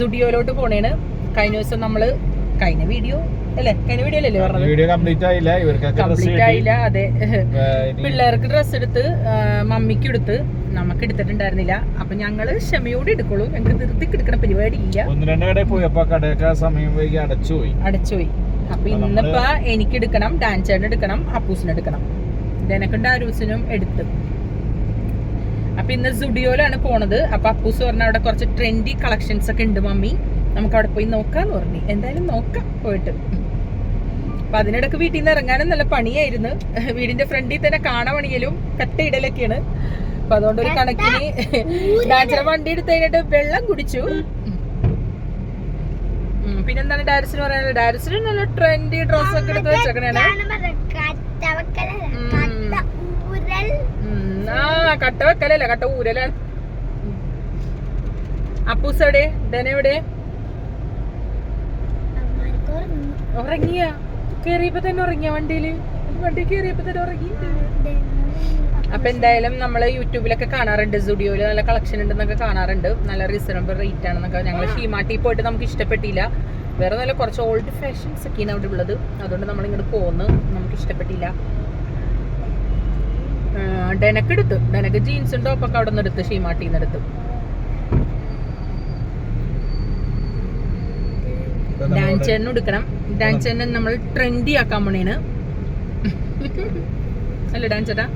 സുഡിയോയിലോട്ട് പോണേണ്. കഴിഞ്ഞ ദിവസം നമ്മൾ കഴിഞ്ഞ വീഡിയോ അല്ലേ? കഴിഞ്ഞ വീഡിയോ അല്ലേ പറഞ്ഞത്? വീഡിയോ കംപ്ലീറ്റ് ആയില്ല. ഇവർക്കൊക്കെ കംപ്ലീറ്റ് ആയില്ല അതെ. പിള്ളേർക്ക് ഡ്രസ്സ് എടുത്ത് മമ്മിക്ക് എടുത്ത് നമുക്ക് എടുത്തിട്ടുണ്ടായിരുന്നില്ല. അപ്പൊ ഞങ്ങൾ ക്ഷമയോടെ എടുക്കുള്ളൂ. ഞങ്ങൾക്ക് നിർത്തി എടുക്കണ പരിപാടി ഇല്ല. ഒന്ന് രണ്ട് കടയിൽ പോയി. അപ്പൊ കടയൊക്കെ സമയം വൈകി അടച്ചു പോയി. അടച്ചുപോയി. അപ്പൊ ഇന്നിപ്പ എനിക്ക് എടുക്കണം ഡാൻസ് എടുക്കണം അപ്പൂസിന് എടുക്കണം. ഇതെനക്കും എടുത്തു എടുത്ത്. അപ്പൊ ഇന്ന് സുഡിയോയിലാണ് പോണത്. അപ്പൊ അപ്പൂസ് പറഞ്ഞ അവിടെ കുറച്ച് ട്രെൻഡി കളക്ഷൻസ് ഒക്കെ ഉണ്ട് മമ്മി. നമുക്ക് അവിടെ പോയി നോക്കാന്ന് പറഞ്ഞു. എന്തായാലും നോക്കാം പോയിട്ട്. അപ്പൊ അതിനിടക്ക് വീട്ടിൽ നിന്ന് ഇറങ്ങാനും നല്ല പണിയായിരുന്നു. വീടിന്റെ ഫ്രണ്ടിൽ തന്നെ കാണാമണിയലും കട്ടയിടലൊക്കെയാണ് അപ്പൊ അതുകൊണ്ട് ഒരു കണക്കിന് ഡാൻസറെ വണ്ടി എടുത്ത് കഴിഞ്ഞിട്ട് വെള്ളം കുടിച്ചു. പിന്നെ പിന്നെന്താണ് ഡാരിസിന് പറയാനുള്ളത്? ഡാരിസിന് നല്ല ട്രെൻഡി ഡ്രസ് ഒക്കെ എടുത്ത് വെച്ചേക്കണേണ്. ഉം, ആ കട്ട വെക്കലല്ല കട്ട ഊരലാണ് അപ്പൂസ് എവിടെ ഡന എവിടെ ഉറങ്ങിയ? കേറിയപ്പോ തന്നെ ഉറങ്ങിയ വണ്ടിയിൽ? വണ്ടി കേറിയപ്പോ തന്നെ ഉറങ്ങി. അപ്പൊ എന്തായാലും നമ്മൾ യൂട്യൂബിലൊക്കെ കാണാറുണ്ട് സ്റ്റുഡിയോയിൽ നല്ല കളക്ഷൻ ഉണ്ടെന്നൊക്കെ കാണാറുണ്ട്. നല്ല റീസണബിൾ റേറ്റ് ആണെന്നൊക്കെ. ഞങ്ങൾ ഷീമാട്ടി പോയിട്ട് നമുക്ക് ഇഷ്ടപ്പെട്ടില്ല. വേറെ നല്ല കുറച്ച് ഓൾഡ് ഫാഷൻസ് ഒക്കെയാണ് അവിടെ ഉള്ളത്. അതുകൊണ്ട് നമ്മൾ ഇങ്ങോട്ട് പോന്ന്. നമുക്ക് ഇഷ്ടപ്പെട്ടില്ല. ഡെനക്ക് എടുത്തു ഡെനക്ക് ജീൻസും ടോപ്പൊക്കെ അവിടെ നിന്ന് എടുത്ത്. ഷീമാട്ടിയിൽ നിന്ന് എടുത്തു ഡാൻസേറിനും എടുക്കണം. ഡാൻസേറിനെ നമ്മൾ ട്രെൻഡി ആക്കാൻ പോണേന് അല്ല ഡാൻസേട്ടാ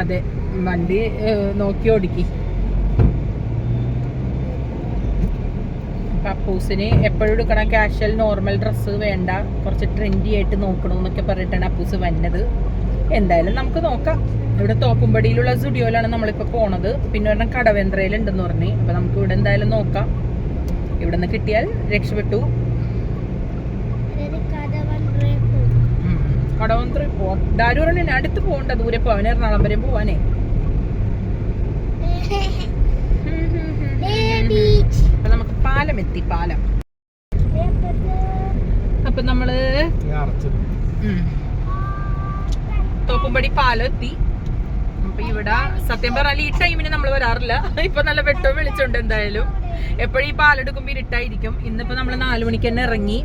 അതെ. വണ്ടി നോക്കി ഓടിക്കി. അപ്പൂസിന് എപ്പോഴും എടുക്കണ കാഷ്വൽ നോർമൽ ഡ്രസ്സ് വേണ്ട. കുറച്ച് ട്രെൻഡി ആയിട്ട് നോക്കണമെന്നൊക്കെ പറഞ്ഞിട്ടാണ് അപ്പൂസ് വന്നത്. എന്തായാലും നമുക്ക് നോക്കാം. ഇവിടെ തോപ്പുംപടിയിലുള്ള സ്റ്റുഡിയോയിലാണ് നമ്മളിപ്പോൾ പോണത്. പിന്നെ ഒരെണ്ണം കടവേന്ദ്രയിലുണ്ടെന്ന് പറഞ്ഞു. അപ്പോൾ നമുക്ക് ഇവിടെ എന്തായാലും നോക്കാം. ഇവിടെ നിന്ന് കിട്ടിയാൽ രക്ഷപ്പെട്ടു. കടവന്ത്ര? ഡാരു പറഞ്ഞു അടുത്ത് പോകണ്ട ദൂരെ പോവാൻ എറണാകുളം വരെ പോവാനേ. അപ്പൊ നമുക്ക് പാലം എത്തി പാലം. അപ്പൊ നമ്മൾ തോപ്പുംപടി പാലം എത്തി അപ്പൊ ഇവിടെ സത്യം പറഞ്ഞാൽ ഈ ടൈമിന് നമ്മൾ വരാറില്ല. ഇപ്പൊ നല്ല വെട്ടവും വിളിച്ചുണ്ട് എന്തായാലും. എപ്പോഴും ഈ പാലെടുക്കുമ്പോ ഇരുട്ടായിരിക്കും. ഇന്നിപ്പോ നമ്മൾ നാലു മണിക്ക് തന്നെ ഇറങ്ങി.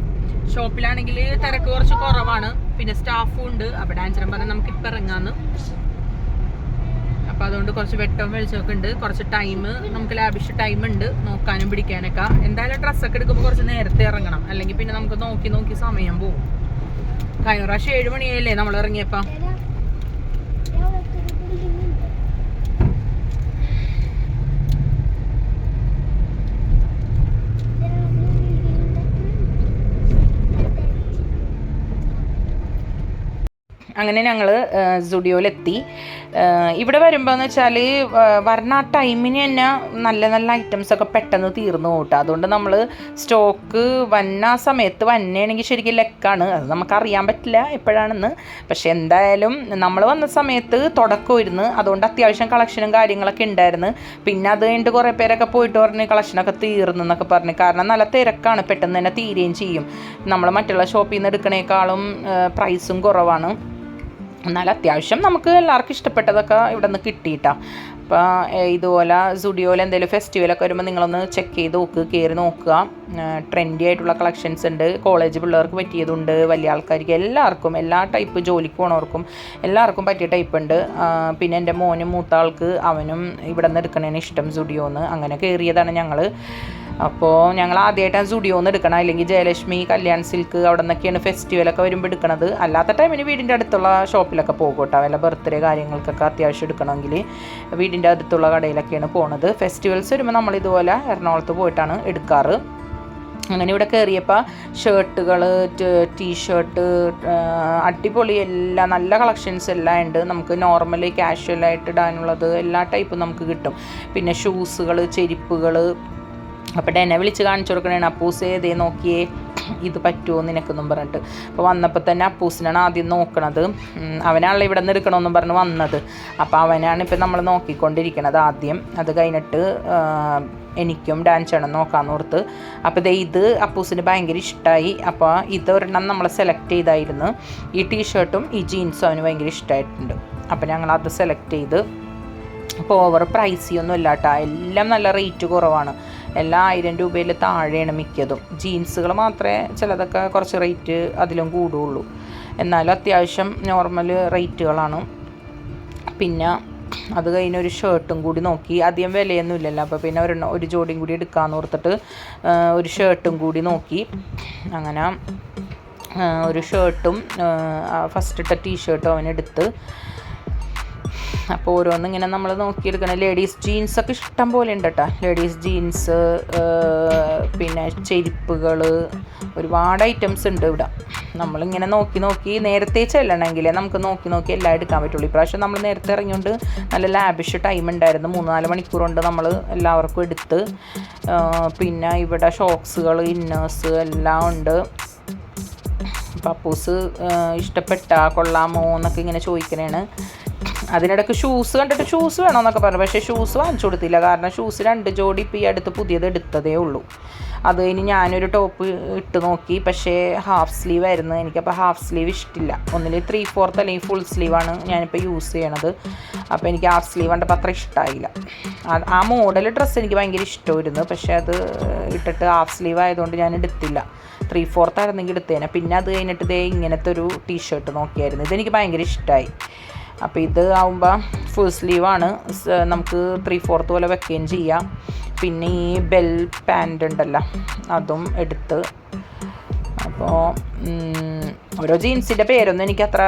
ഷോപ്പിലാണെങ്കിൽ തിരക്ക് കുറച്ച് കുറവാണ്. പിന്നെ സ്റ്റാഫും ഉണ്ട്. അപ്പൊ ഡാൻസറും പറഞ്ഞാൽ നമുക്ക് ഇപ്പൊ ഇറങ്ങാന്ന്. അപ്പൊ അതുകൊണ്ട് കുറച്ച് വെട്ടവും വെളിച്ചമൊക്കെ ഉണ്ട്. കുറച്ച് ടൈം നമുക്ക് ലാബിഷ് ടൈം ഉണ്ട് നോക്കാനും പിടിക്കാനൊക്കെ. എന്തായാലും ഡ്രസ്സൊക്കെ എടുക്കുമ്പോൾ കുറച്ച് നേരത്തെ ഇറങ്ങണം. അല്ലെങ്കിൽ പിന്നെ നമുക്ക് നോക്കി നോക്കി സമയം പോകും കഴിഞ്ഞ പ്രാവശ്യം ഏഴ് മണിയായില്ലേ നമ്മൾ ഇറങ്ങിയപ്പോ? അങ്ങനെ ഞങ്ങൾ സ്റ്റുഡിയോയിലെത്തി. ഇവിടെ വരുമ്പോൾ എന്ന് വെച്ചാൽ വരണ ആ ടൈമിന് തന്നെ നല്ല നല്ല ഐറ്റംസൊക്കെ പെട്ടെന്ന് തീർന്നു പോട്ടെ അതുകൊണ്ട് നമ്മൾ സ്റ്റോക്ക് വന്ന സമയത്ത് വന്നേണെങ്കിൽ ശരിക്കും ലെക്കാണ്. അത് നമുക്കറിയാൻ പറ്റില്ല എപ്പോഴാണെന്ന്. പക്ഷെ എന്തായാലും നമ്മൾ വന്ന സമയത്ത് തുടക്കമായിരുന്നു. അതുകൊണ്ട് അത്യാവശ്യം കളക്ഷനും കാര്യങ്ങളൊക്കെ ഉണ്ടായിരുന്നു. പിന്നെ അത് കഴിഞ്ഞിട്ട് കുറേ പേരൊക്കെ പോയിട്ട് പറഞ്ഞ് കളക്ഷനൊക്കെ തീർന്നു എന്നൊക്കെ പറഞ്ഞു. കാരണം നല്ല തിരക്കാണ്. പെട്ടെന്ന് തന്നെ തീരുകയും ചെയ്യും. നമ്മൾ മറ്റുള്ള ഷോപ്പിൽ നിന്ന് എടുക്കണേക്കാളും പ്രൈസും കുറവാണ്. എന്നാൽ അത്യാവശ്യം നമുക്ക് എല്ലാവർക്കും ഇഷ്ടപ്പെട്ടതൊക്കെ ഇവിടെ നിന്ന് കിട്ടിയിട്ടാ അപ്പോൾ ഇതുപോലെ സുഡിയോയിൽ എന്തെങ്കിലും ഫെസ്റ്റിവലൊക്കെ വരുമ്പോൾ നിങ്ങളൊന്ന് ചെക്ക് ചെയ്ത് നോക്ക് കയറി നോക്കുക. ട്രെൻഡി ആയിട്ടുള്ള കളക്ഷൻസ് ഉണ്ട്. കോളേജ് പിള്ളേർക്ക് പറ്റിയതുണ്ട് വലിയ ആൾക്കാർക്ക് എല്ലാവർക്കും എല്ലാ ടൈപ്പ് ജോലിക്ക് പോണവർക്കും എല്ലാവർക്കും പറ്റിയ ടൈപ്പ് ഉണ്ട്. പിന്നെ എന്റെ മോനും മൂത്ത ആൾക്ക് അവനും ഇവിടെ നിന്ന് എടുക്കണേന് ഇഷ്ടം സുഡിയോന്ന്. അങ്ങനെ കയറിയതാണ് ഞങ്ങൾ അപ്പോൾ ഞങ്ങൾ ആദ്യമായിട്ടാണ് സ്റ്റുഡിയോന്ന് എടുക്കണം. അല്ലെങ്കിൽ ജയലക്ഷ്മി കല്യാൺ സിൽക്ക് അവിടെ നിന്നൊക്കെയാണ് ഫെസ്റ്റിവലൊക്കെ വരുമ്പോൾ എടുക്കണത്. അല്ലാത്ത ടൈമിന് വീടിന്റെ അടുത്തുള്ള ഷോപ്പിലൊക്കെ പോകും കേട്ടോ വല്ല ബർത്ത്ഡേ കാര്യങ്ങൾക്കൊക്കെ അത്യാവശ്യം എടുക്കണമെങ്കിൽ വീടിന്റെ അടുത്തുള്ള കടയിലൊക്കെയാണ് പോണത്. ഫെസ്റ്റിവൽസ് വരുമ്പോൾ നമ്മൾ ഇതുപോലെ എറണാകുളത്ത് പോയിട്ടാണ് എടുക്കാറ്. അങ്ങനെ ഇവിടെ കയറിയപ്പോൾ ഷർട്ടുകൾ ടീഷർട്ട് അടിപൊളി എല്ലാ നല്ല കളക്ഷൻസ് എല്ലാം ഉണ്ട്. നമുക്ക് നോർമലി കാഷ്വലായിട്ട് ഇടാനുള്ളത് എല്ലാ ടൈപ്പും നമുക്ക് കിട്ടും. പിന്നെ ഷൂസുകൾ ചെരുപ്പുകൾ അപ്പോൾ എന്നെ വിളിച്ച് കാണിച്ചു കൊടുക്കണേണ്. അപ്പൂസ് ഏതേ നോക്കിയേ? ഇത് പറ്റുമോ നിനക്കെന്നും പറഞ്ഞിട്ട്. അപ്പോൾ വന്നപ്പോൾ തന്നെ അപ്പൂസിനാണ് ആദ്യം നോക്കണത്. അവനാണല്ലോ ഇവിടെ നിന്ന് എടുക്കണമെന്നും പറഞ്ഞ് വന്നത്. അപ്പോൾ അവനാണ് ഇപ്പം നമ്മൾ നോക്കിക്കൊണ്ടിരിക്കണത് ആദ്യം. അത് കഴിഞ്ഞിട്ട് എനിക്കും ഡാൻസ് ചെയ്യണം നോക്കാൻ ഓർത്ത്. അപ്പോൾ ദേ ഇത് അപ്പൂസിന് ഭയങ്കര ഇഷ്ടമായി അപ്പോൾ ഇത് ഒരെണ്ണം നമ്മൾ സെലക്ട് ചെയ്തായിരുന്നു. ഈ ടീഷർട്ടും ഈ ജീൻസും അവന് ഭയങ്കര ഇഷ്ടമായിട്ടുണ്ട് അപ്പോൾ ഞങ്ങൾ അത് സെലക്ട് ചെയ്ത്. അപ്പോൾ ഓവർ പ്രൈസി ഒന്നും ഇല്ല കേട്ടോ എല്ലാം നല്ല റേറ്റ് കുറവാണ്. എല്ലാം ആയിരം രൂപയിൽ താഴെയാണ് മിക്കതും. ജീൻസുകൾ മാത്രമേ ചിലതൊക്കെ കുറച്ച് റേറ്റ് അതിലും കൂടുള്ളൂ. എന്നാലും അത്യാവശ്യം നോർമൽ റേറ്റുകളാണ്. പിന്നെ അത് കഴിഞ്ഞ് ഒരു ഷർട്ടും കൂടി നോക്കി. അധികം വിലയൊന്നും ഇല്ലല്ലോ അപ്പോൾ പിന്നെ ഒരെണ്ണം ഒരു ജോഡിയും കൂടി എടുക്കാമെന്ന് ഓർത്തിട്ട് ഒരു ഷർട്ടും കൂടി നോക്കി. അങ്ങനെ ഒരു ഷർട്ടും ഫസ്റ്റ് ഇട്ട ടീഷർട്ടും അവനെടുത്ത് അപ്പോൾ ഓരോന്നും ഇങ്ങനെ നമ്മൾ നോക്കിയെടുക്കണം. ലേഡീസ് ജീൻസൊക്കെ ഇഷ്ടം പോലെ ഉണ്ട് കേട്ടോ ലേഡീസ് ജീൻസ് പിന്നെ ചെരുപ്പുകൾ ഒരുപാട് ഐറ്റംസ് ഉണ്ട് ഇവിടെ. നമ്മളിങ്ങനെ നോക്കി നോക്കി നേരത്തെ ചെല്ലണമെങ്കിൽ നമുക്ക് നോക്കി നോക്കി എല്ലാം എടുക്കാൻ പറ്റുള്ളൂ. ഇപ്രാവശ്യം നമ്മൾ നേരത്തെ ഇറങ്ങിയോണ്ട് നല്ല ലാബിഷ് ടൈം ഉണ്ടായിരുന്നു. മൂന്ന് നാല് മണിക്കൂർ കൊണ്ട് നമ്മൾ എല്ലാവർക്കും എടുത്ത് പിന്നെ ഇവിടെ ഷോക്സുകൾ ഇന്നേഴ്സ് എല്ലാം ഉണ്ട്. പപ്പൂസ് ഇഷ്ടപ്പെട്ട കൊള്ളാമോ എന്നൊക്കെ ഇങ്ങനെ ചോദിക്കണേണ്. അതിനിടയ്ക്ക് ഷൂസ് കണ്ടിട്ട് ഷൂസ് വേണമെന്നൊക്കെ പറഞ്ഞു. പക്ഷേ ഷൂസ് വാങ്ങിച്ചു കൊടുത്തില്ല. കാരണം ഷൂസ് രണ്ട് ജോഡി ഇപ്പോൾ ഈ അടുത്ത് പുതിയത് എടുത്തതേ ഉള്ളൂ. അത് കഴിഞ്ഞ് ഞാനൊരു ടോപ്പ് ഇട്ട് നോക്കി. പക്ഷേ ഹാഫ് സ്ലീവ് ആയിരുന്നു. എനിക്കപ്പോൾ ഹാഫ് സ്ലീവ് ഇഷ്ടമില്ല ഒന്നിൽ ത്രീ ഫോർത്ത് അല്ലെങ്കിൽ ഫുൾ സ്ലീവാണ് ഞാനിപ്പോൾ യൂസ് ചെയ്യണത്. അപ്പോൾ എനിക്ക് ഹാഫ് സ്ലീവ് കണ്ടപ്പോൾ അത്ര ഇഷ്ടമായില്ല ആ- മോഡൽ ഡ്രസ്സ് എനിക്ക് ഭയങ്കര ഇഷ്ടമായിരുന്നു. പക്ഷേ അത് ഇട്ടിട്ട് ഹാഫ് സ്ലീവ് ആയതുകൊണ്ട് ഞാൻ എടുത്തില്ല. ത്രീ ഫോർത്ത് ആയിരുന്നെങ്കിൽ എടുത്തേനെ. പിന്നെ അത് കഴിഞ്ഞിട്ട് ഇതേ ഇങ്ങനത്തെ ഒരു ടീഷർട്ട് നോക്കിയായിരുന്നു. ഇതെനിക്ക് ഭയങ്കര ഇഷ്ടമായി അപ്പോൾ ഇത് ആവുമ്പോൾ ഫുൾ സ്ലീവാണ് നമുക്ക് ത്രീ ഫോർത്ത് പോലെ വെക്കുകയും ചെയ്യാം. പിന്നെ ഈ ബെൽ പാന്റ് ഉണ്ടല്ലോ അതും എടുത്ത്. അപ്പോൾ ഓരോ ജീൻസിന്റെ പേരൊന്നും എനിക്ക് അത്ര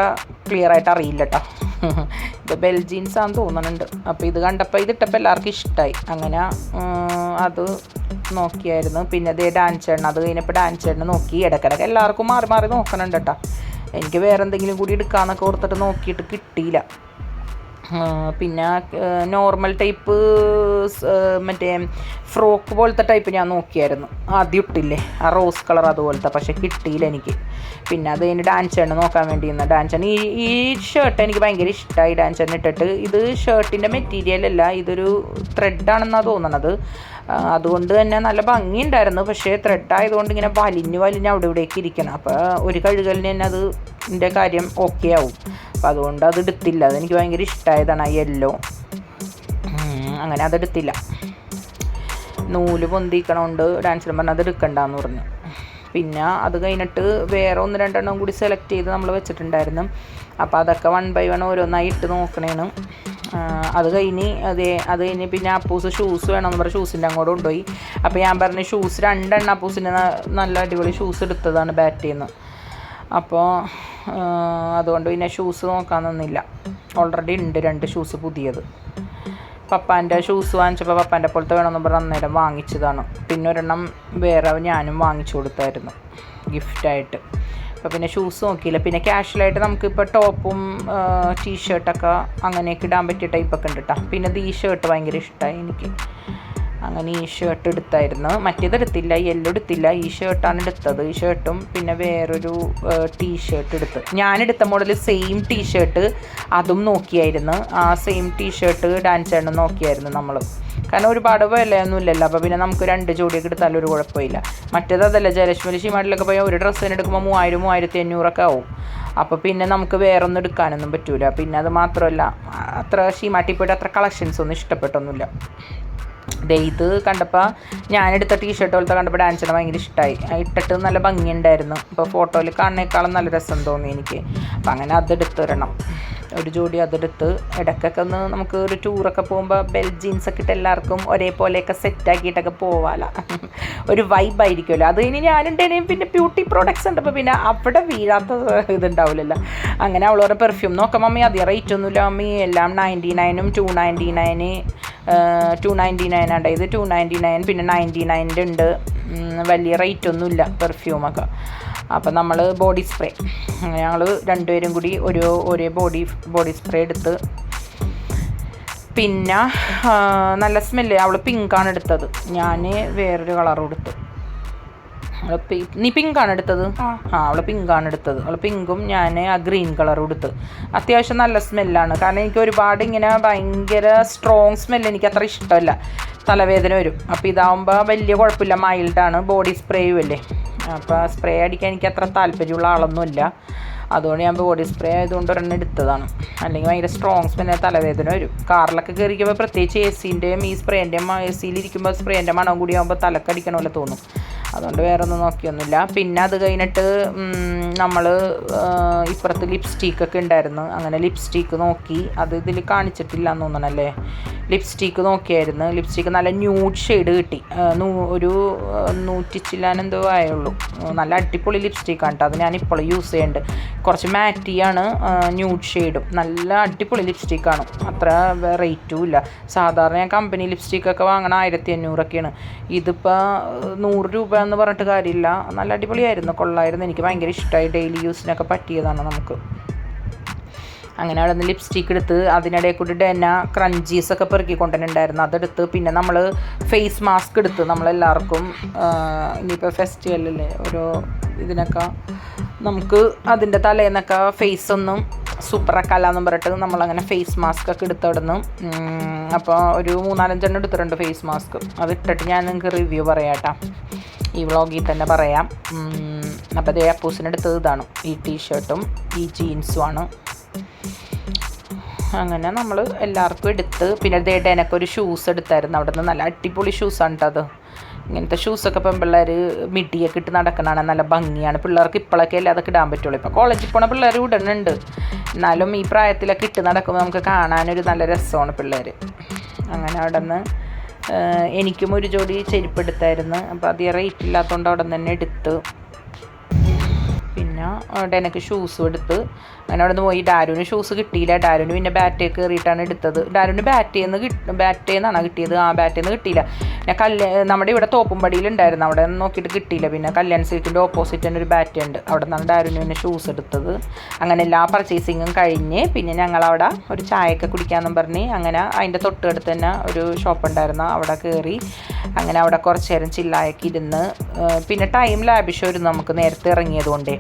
ക്ലിയർ ആയിട്ട് അറിയില്ല കേട്ടോ ഇത് ബെൽ ജീൻസ് ആണെന്ന് തോന്നുന്നുണ്ട് അപ്പോൾ ഇത് കണ്ടപ്പോൾ ഇതിട്ടപ്പോൾ എല്ലാവർക്കും ഇഷ്ടമായി അങ്ങനെ അത് നോക്കിയായിരുന്നു. പിന്നെ അതേ ഡാൻസ് ചേട്ടൻ അത് കഴിഞ്ഞപ്പോൾ ഡാൻസ് ചേട്ടനെ നോക്കി. ഇടയ്ക്കിടയ്ക്ക് എല്ലാവർക്കും മാറി മാറി നോക്കണുണ്ട് കേട്ടോ. എനിക്ക് വേറെ എന്തെങ്കിലും കൂടി എടുക്കാമെന്നൊക്കെ ഓർത്തിട്ട് നോക്കിയിട്ട് കിട്ടിയില്ല. പിന്നെ നോർമൽ ടൈപ്പ് മറ്റേ ഫ്രോക്ക് പോലത്തെ ടൈപ്പ് ഞാൻ നോക്കിയായിരുന്നു. ആദ്യം ഇട്ടില്ലേ ആ റോസ് കളർ അതുപോലത്തെ പക്ഷേ കിട്ടിയില്ല എനിക്ക്. പിന്നെ അത് കഴിഞ്ഞ് ഡാൻസ് നോക്കാൻ വേണ്ടി നിന്ന്. ഡാൻസ് ഈ ഈ ഷർട്ട് എനിക്ക് ഭയങ്കര ഇഷ്ടമായി ഡാൻസ് ഇട്ടിട്ട് ഇത് ഷർട്ടിന്റെ മെറ്റീരിയൽ അല്ല ഇതൊരു ത്രെഡാണെന്നാണ് തോന്നണത്. അതുകൊണ്ട് തന്നെ നല്ല ഭംഗിയുണ്ടായിരുന്നു. പക്ഷേ ത്രെഡ് ആയതുകൊണ്ട് ഇങ്ങനെ വലിഞ്ഞ് വലിഞ്ഞ് അവിടെ ഇവിടേക്ക് ഇരിക്കണം. അപ്പോൾ ഒരു കഴുകലിന് തന്നെ അത് കാര്യം ഓക്കെ ആവും. അപ്പോൾ അതുകൊണ്ട് അത് എടുത്തില്ല അതെനിക്ക് ഭയങ്കര ഇഷ്ടമായതാണ് ആ യെല്ലോ അങ്ങനെ അതെടുത്തില്ല. നൂൽ പൊന്തിക്കണോണ്ട് ഡാൻസർ പറഞ്ഞാൽ അത് എടുക്കണ്ടെന്ന് പറഞ്ഞു. പിന്നെ അത് കഴിഞ്ഞിട്ട് വേറെ ഒന്ന് രണ്ടെണ്ണം കൂടി സെലക്ട് ചെയ്ത് നമ്മൾ വെച്ചിട്ടുണ്ടായിരുന്നു. അപ്പോൾ അതൊക്കെ വൺ ബൈ വൺ ഓരോന്നായി ഇട്ട് നോക്കണേണ്. അത് കഴിഞ്ഞ് അതേ അത് കഴിഞ്ഞ് പിന്നെ അപ്പൂസ് ഷൂസ് വേണമെന്ന് പറഞ്ഞ ഷൂസിന്റെ അങ്ങോട്ട് കൊണ്ടുപോയി. അപ്പോൾ ഞാൻ പറഞ്ഞു ഷൂസ് രണ്ടെണ്ണം അപ്പൂസിന്റെ നല്ല അടിപൊളി ഷൂസ് എടുത്തതാണ് ബാറ്റ് ചെയ്യുന്നത് അപ്പോൾ അതുകൊണ്ട് പിന്നെ ഷൂസ് നോക്കാൻ ഓൾറെഡി ഉണ്ട് രണ്ട് ഷൂസ് പുതിയത്. പപ്പാന്റെ ഷൂസ് വാങ്ങിച്ചപ്പോൾ പപ്പാന്റെ പോലത്തെ വേണമെന്ന് പറഞ്ഞ് അന്നേരം വാങ്ങിച്ചതാണ്. പിന്നെ ഒരെണ്ണം വേറെ ഞാനും വാങ്ങിച്ചു കൊടുത്തായിരുന്നു. ഗിഫ്റ്റായിട്ട് അപ്പോൾ പിന്നെ ഷൂസ് നോക്കിയില്ല. പിന്നെ ക്യാഷ്വലായിട്ട് നമുക്കിപ്പോൾ ടോപ്പും ടീഷർട്ടൊക്കെ അങ്ങനെയൊക്കെ ഇടാൻ പറ്റിയ ടൈപ്പൊക്കെ ഉണ്ട് കേട്ടോ പിന്നെ ഈ ഷർട്ട് ഭയങ്കര ഇഷ്ടമായി എനിക്ക്. അങ്ങനെ ഈ ഷർട്ട് എടുത്തായിരുന്നു. മറ്റേത് എടുത്തില്ല യെല്ലോ എടുത്തില്ല. ഈ ഷർട്ടാണ് എടുത്തത്. ഈ ഷർട്ടും പിന്നെ വേറൊരു ടീ ഷർട്ട് എടുത്ത്. ഞാനെടുത്ത മോഡൽ സെയിം ടീ ഷർട്ട് അതും നോക്കിയായിരുന്നു. ആ സെയിം ടീ ഷർട്ട് ഡാൻസ് ചെയ്യണം നോക്കിയായിരുന്നു നമ്മൾ കാരണം ഒരുപാട് വിലയൊന്നും ഇല്ലല്ലോ. അപ്പോൾ പിന്നെ നമുക്ക് രണ്ട് ജോഡിയൊക്കെ എടുത്താലും ഒരു കുഴപ്പമില്ല. മറ്റേത് അതല്ല ജലശ്മലി ശിമാട്ടിലൊക്കെ പോയാൽ ഒരു ഡ്രസ്സിന് എടുക്കുമ്പോൾ മൂവായിരം മൂവായിരത്തി അഞ്ഞൂറൊക്കെ ആവും. അപ്പോൾ പിന്നെ നമുക്ക് വേറെ ഒന്നും എടുക്കാനൊന്നും പറ്റൂല. പിന്നെ അത് മാത്രമല്ല അത്ര ഷീമാട്ടി പോയിട്ട് അത്ര കളക്ഷൻസ് ഒന്നും ഇഷ്ടപ്പെട്ടൊന്നുമില്ല. ദേ ഇത് കണ്ടപ്പോൾ ഞാനെടുത്ത ടീഷർട്ട് പോലത്തെ കണ്ടപ്പോൾ ഡാൻസ് ഡാൻസിന് ഭയങ്കര ഇഷ്ടമായി ഇട്ടിട്ട് നല്ല ഭംഗിയുണ്ടായിരുന്നു. അപ്പോൾ ഫോട്ടോയിൽ കാണുന്നേക്കാളും നല്ല രസം തോന്നി എനിക്ക്. അപ്പം അങ്ങനെ അതെടുത്ത് ഒരെണ്ണം ഒരു ജോഡി അതെടുത്ത് ഇടയ്ക്കൊക്കെ ഒന്ന് നമുക്ക് ഒരു ടൂറൊക്കെ പോകുമ്പോൾ ബെൽ ജീൻസൊക്കെ ഇട്ട് എല്ലാവർക്കും ഒരേപോലെയൊക്കെ സെറ്റാക്കിയിട്ടൊക്കെ പോവാല. ഒരു വൈബായിരിക്കുമല്ലോ അത് ഇനി ഞാനുണ്ടെങ്കിലും പിന്നെ ബ്യൂട്ടി പ്രോഡക്റ്റ്സ് ഉണ്ട്. അപ്പോൾ പിന്നെ അവിടെ വീഴാത്ത ഇതുണ്ടാവില്ലല്ലോ. അങ്ങനെ അവളോടെ പെർഫ്യൂം നോക്കാം മമ്മി അധികം റേറ്റ് ഒന്നുമില്ല മമ്മി. എല്ലാം ninety നയനും two ninety nine two ninety nine ഇത് ടു നയന്റി നയൻ പിന്നെ നയന്റി നയന്റെ ഉണ്ട്. വലിയ റേറ്റ് ഒന്നുമില്ല പെർഫ്യൂമൊക്കെ അപ്പോൾ നമ്മൾ ബോഡി സ്പ്രേ ഞങ്ങൾ രണ്ടുപേരും കൂടി ഒരു ഒരേ ബോഡി ബോഡി സ്പ്രേ എടുത്ത് പിന്നെ നല്ല സ്മെല്ല് അവൾ പിങ്കാണ് എടുത്തത്. ഞാൻ വേറൊരു കളർ എടുത്തു. നീ പിങ്കാണ് എടുത്തത്? ആ. അവൾ പിങ്കാണ് എടുത്തത്. അവൾ പിങ്കും ഞാൻ ആ ഗ്രീൻ കളറും എടുത്ത്. അത്യാവശ്യം നല്ല സ്മെല്ലാണ് കാരണം എനിക്ക് ഒരുപാട് ഇങ്ങനെ ഭയങ്കര സ്ട്രോങ് സ്മെല്ല് എനിക്ക് അത്ര ഇഷ്ടമല്ല. തലവേദന വരും. അപ്പോൾ ഇതാവുമ്പോൾ വലിയ കുഴപ്പമില്ല. മൈൽഡാണ് ബോഡി സ്പ്രേയും അല്ലേ? അപ്പോൾ സ്പ്രേ അടിക്കാൻ എനിക്ക് അത്ര താല്പര്യമുള്ള ആളൊന്നുമില്ല. അതുകൊണ്ട് ഞാൻ ബോഡി സ്പ്രേ ആയതുകൊണ്ട് ഒരെണ്ണം എടുത്തതാണ്. അല്ലെങ്കിൽ ഭയങ്കര സ്ട്രോങ് സ്മെല്ലിന് തലവേദന വരും. കാറിലൊക്കെ കയറിക്കുമ്പോൾ പ്രത്യേകിച്ച് എ സിന്റെയും ഈ സ്പ്രേന്റെയും എ സിയിലിരിക്കുമ്പോൾ സ്പ്രേന്റെ മണം കൂടി ആകുമ്പോൾ തലക്കടിക്കണ പോലെ തോന്നും. അതുകൊണ്ട് വേറെ ഒന്നും നോക്കിയൊന്നുമില്ല. പിന്നെ അത് കഴിഞ്ഞിട്ട് നമ്മൾ ഇപ്പുറത്ത് ലിപ്സ്റ്റിക്കൊക്കെ ഉണ്ടായിരുന്നു. അങ്ങനെ ലിപ്സ്റ്റിക്ക് നോക്കി. അത് ഇതിൽ കാണിച്ചിട്ടില്ല എന്ന് തോന്നണല്ലേ? ലിപ്സ്റ്റിക്ക് നോക്കിയായിരുന്നു. ലിപ്സ്റ്റിക്ക് നല്ല ന്യൂഡ് ഷെയ്ഡ് കിട്ടി. ഒരു നൂറ്റി ചില്ലാനെന്തോ ആയുള്ളൂ. നല്ല അടിപൊളി ലിപ്സ്റ്റിക്കാണ് കേട്ടോ അത് ഞാൻ ഇപ്പോൾ യൂസ് ചെയ്യുന്നുണ്ട് കുറച്ച് മാറ്റിയാണ് ന്യൂഡ് ഷെയ്ഡും നല്ല അടിപൊളി ലിപ്സ്റ്റിക്കാണ് അത്ര റേറ്റും ഇല്ല. സാധാരണ ഞാൻ കമ്പനി ലിപ്സ്റ്റിക്കൊക്കെ വാങ്ങണ ആയിരത്തി അഞ്ഞൂറൊക്കെയാണ്. ഇതിപ്പോൾ നൂറ് രൂപ എന്ന് പറഞ്ഞിട്ട് കാര്യമില്ല. നല്ല അടിപൊളിയായിരുന്നു. കൊള്ളായിരുന്നു. എനിക്ക് ഭയങ്കര ഇഷ്ടമായി ഡെയിലി യൂസിനൊക്കെ പറ്റിയതാണ് നമുക്ക്. അങ്ങനെ അവിടെ നിന്ന് ലിപ്സ്റ്റിക്ക് എടുത്ത് അതിനിടയിൽ കൂടി ഡെന ക്രഞ്ചീസ് ഒക്കെ പെറുക്കി കൊണ്ടുവന്നിട്ടുണ്ടായിരുന്നു. അതെടുത്ത് പിന്നെ നമ്മൾ ഫേസ് മാസ്ക് എടുത്ത് നമ്മളെല്ലാവർക്കും ഇനിയിപ്പോൾ ഫെസ്റ്റിവലല്ലേ ഓരോ ഇതിനൊക്കെ നമുക്ക് അതിന്റെ തലേന്നൊക്കെ ഫേസ് ഒന്നും സൂപ്പറാക്കല്ല എന്ന് പറഞ്ഞിട്ട് നമ്മളങ്ങനെ ഫേസ് മാസ്ക് ഒക്കെ എടുത്തവിടുന്ന് അപ്പോൾ ഒരു മൂന്നാലഞ്ചെണ്ണം എടുത്തിട്ടുണ്ട് ഫേസ് മാസ്ക് അത് ഇട്ടിട്ട് ഞാൻ നിങ്ങൾക്ക് റിവ്യൂ പറയാം കേട്ടോ. ഈ വ്ളോഗിൽ തന്നെ പറയാം. അപ്പോൾ അതേ അപ്പൂസിനെടുത്തത് ഇതാണ്. ഈ ടീഷർട്ടും ഈ ജീൻസുമാണ്. അങ്ങനെ നമ്മൾ എല്ലാവർക്കും എടുത്ത് പിന്നെ ദേടെ എനിക്കൊരു ഷൂസ് എടുത്തായിരുന്നു. അവിടെ നിന്ന് നല്ല അടിപൊളി ഷൂസാണ് കേട്ടോ അത്. ഇങ്ങനത്തെ ഷൂസൊക്കെ ഇപ്പം പിള്ളേർ മിഡിയൊക്കെ ഇട്ട് നടക്കണതാണ് നല്ല ഭംഗിയാണ്. പിള്ളേർക്ക് ഇപ്പോഴൊക്കെ അല്ലേ അതൊക്കെ ഇടാൻ പറ്റുള്ളൂ. ഇപ്പോൾ കോളേജിൽ പോണ പിള്ളേർ ഇടുന്നുണ്ട് എന്നാലും ഈ പ്രായത്തിലൊക്കെ ഇട്ട് നടക്കുമ്പോൾ നമുക്ക് കാണാനൊരു നല്ല രസമാണ് പിള്ളേർ അങ്ങനെ അവിടെ നിന്ന് എനിക്കും ഒരു ജോഡി ചെരുപ്പ് എടുത്തായിരുന്നു അപ്പോൾ അധികം റേറ്റ് ഇല്ലാത്തതുകൊണ്ട് അവിടെ തന്നെ എടുത്ത്. പിന്നെ അവിടെ എനിക്ക് ഷൂസും എടുത്ത്. അങ്ങനെ അവിടെ നിന്ന് പോയി. ഡാരുവിന് ഷൂസ് കിട്ടിയില്ല. ഡാരുവിന് പിന്നെ ബാറ്റേ കയറിയിട്ടാണ് എടുത്തത്. ഡാരുവിന് ബാറ്റേന്ന് കിട്ടി ബാറ്റയിൽ നിന്നാണ് കിട്ടിയത്? ആ ബാറ്റേന്ന് കിട്ടിയില്ല. പിന്നെ കല്ല് നമ്മുടെ ഇവിടെ തോപ്പുംപടിയിൽ ഉണ്ടായിരുന്നു. അവിടെ നോക്കിയിട്ട് കിട്ടിയില്ല. പിന്നെ കല്യാൺ സിൽക്കിന്റെ ഓപ്പോസിറ്റ് തന്നെ ഒരു ബാറ്റ് ഉണ്ട്. അവിടെ നിന്നാണ് ഡാരുനു പിന്നെ ഷൂസ് എടുത്തത്. അങ്ങനെ എല്ലാ പർച്ചേസിങ്ങും കഴിഞ്ഞ് പിന്നെ ഞങ്ങളവിടെ ഒരു ചായയൊക്കെ കുടിക്കാമെന്നും പറഞ്ഞ് അങ്ങനെ അതിന്റെ തൊട്ടടുത്ത് തന്നെ ഒരു ഷോപ്പ് ഉണ്ടായിരുന്നു. അവിടെ കയറി അങ്ങനെ അവിടെ കുറച്ച് നേരം ചില്ലായൊക്കെ ഇരുന്ന് പിന്നെ ടൈം ലാഭിഷമായിരുന്നു നമുക്ക് നേരത്തെ ഇറങ്ങിയത് കൊണ്ടേ.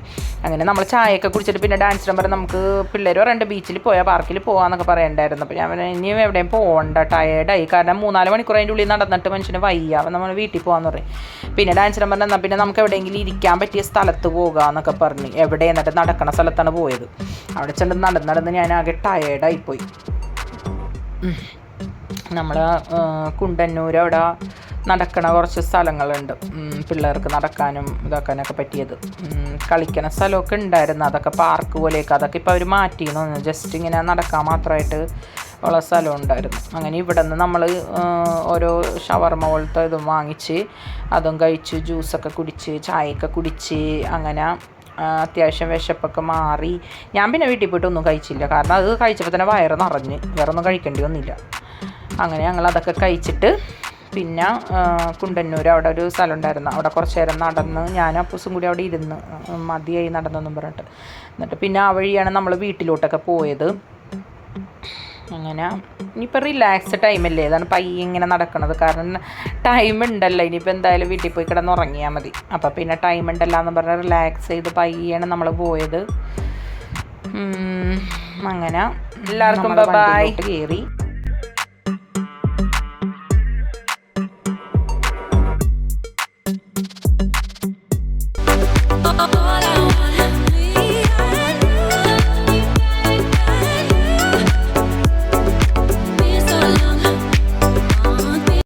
അങ്ങനെ നമ്മൾ ചായയൊക്കെ കുടിച്ചിട്ട് പിന്നെ ഡാൻസ് നമ്പർ നമുക്ക് പിള്ളേർ പറയണ്ട ബീച്ചിൽ പോയാൽ പാർക്കിൽ പോകാമെന്നൊക്കെ പറയണ്ടായിരുന്നു. അപ്പോൾ ഞാൻ ഇനിയും ഇനി എവിടെയും പോകണ്ട ടയേർഡായി കാരണം മൂന്നാൽ മണിക്കൂർ അതിന്റെ ഉള്ളിൽ നടന്നിട്ട് മനുഷ്യന് വയ്യ നമ്മൾ വീട്ടിൽ പോകാമെന്ന് പറയും. പിന്നെ ഡാൻസ് നമ്പർ എന്നാൽ പിന്നെ നമുക്ക് എവിടെയെങ്കിലും ഇരിക്കാൻ പറ്റിയ സ്ഥലത്ത് പോകാമെന്നൊക്കെ പറഞ്ഞ്. എവിടെ എന്നിട്ട് നടക്കണ സ്ഥലത്താണ് പോയത്. അവിടെ ചെന്ന് നടന്ന് നടന്ന് ഞാൻ ആകെ ടയേർഡായിപ്പോയി നമ്മൾ കുണ്ടന്നൂർ അവിടെ നടക്കണ കുറച്ച് സ്ഥലങ്ങളുണ്ട്. പിള്ളേർക്ക് നടക്കാനും ഇതാക്കാനൊക്കെ പറ്റിയത്. കളിക്കണ സ്ഥലമൊക്കെ ഉണ്ടായിരുന്നു. അതൊക്കെ പാർക്ക് പോലെയൊക്കെ. അതൊക്കെ ഇപ്പോൾ അവർ മാറ്റിയെന്ന് ജസ്റ്റ് ഇങ്ങനെ നടക്കാൻ മാത്രമായിട്ട് ഉള്ള സ്ഥലം ഉണ്ടായിരുന്നു അങ്ങനെ ഇവിടെ നിന്ന് നമ്മൾ ഓരോ ഷവർമ പോലത്തെ ഇതും വാങ്ങിച്ച് അതും കഴിച്ച് ജ്യൂസൊക്കെ കുടിച്ച് ചായയൊക്കെ കുടിച്ച് അങ്ങനെ അത്യാവശ്യം വിശപ്പൊക്കെ മാറി. ഞാൻ പിന്നെ വീട്ടിൽ പോയിട്ട് ഒന്നും കഴിച്ചില്ല. കാരണം അത് കഴിച്ചപ്പോൾ തന്നെ വയറ് നിറഞ്ഞ്. വേറെ ഒന്നും കഴിക്കേണ്ടി വന്നില്ല. അങ്ങനെ ഞങ്ങൾ അതൊക്കെ കഴിച്ചിട്ട് പിന്നെ കുണ്ടന്നൂർ അവിടെ ഒരു സ്ഥലം ഉണ്ടായിരുന്നു അവിടെ കുറച്ച് നേരം നടന്ന് ഞാൻ അപ്പൂസും കൂടി അവിടെ ഇരുന്ന് മതിയായി നടന്നെന്നും പറഞ്ഞിട്ട്. എന്നിട്ട് പിന്നെ ആ വഴിയാണ് നമ്മൾ വീട്ടിലോട്ടൊക്കെ പോയത്. അങ്ങനെ ഇനിയിപ്പോൾ റിലാക്സ് ടൈമല്ലേ ഇതാണ് പയ്യ ഇങ്ങനെ നടക്കുന്നത് കാരണം ടൈം ഉണ്ടല്ലോ. ഇനിയിപ്പോൾ എന്തായാലും വീട്ടിൽ പോയി കിടന്ന് ഉറങ്ങിയാൽ മതി. അപ്പോൾ പിന്നെ ടൈം ഉണ്ടല്ലോ എന്ന് പറഞ്ഞാൽ റിലാക്സ് ചെയ്ത് പയ്യാണ് നമ്മൾ പോയത്. അങ്ങനെ. എല്ലാവർക്കും ബൈ കയറി